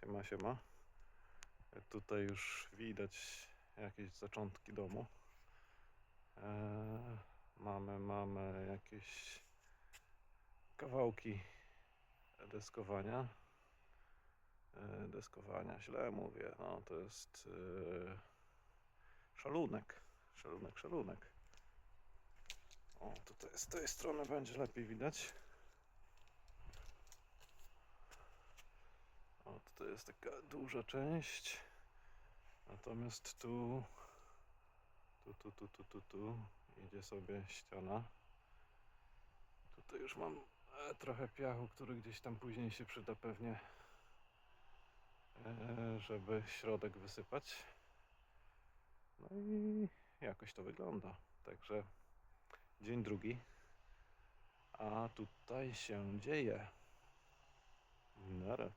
Siema, siema. Tutaj już widać jakieś zaczątki domu. Eee, mamy, mamy jakieś kawałki deskowania. Eee, deskowania, źle mówię. No, to jest eee, szalunek. Szalunek, szalunek. O, tutaj z tej strony będzie lepiej widać. O, tutaj jest taka duża część. Natomiast tu, tu, tu, tu, tu, tu, tu idzie sobie ściana. Tutaj już mam e, trochę piachu, który gdzieś tam później się przyda pewnie, e, żeby środek wysypać. No i jakoś to wygląda. Także dzień drugi. A tutaj się dzieje. Nara.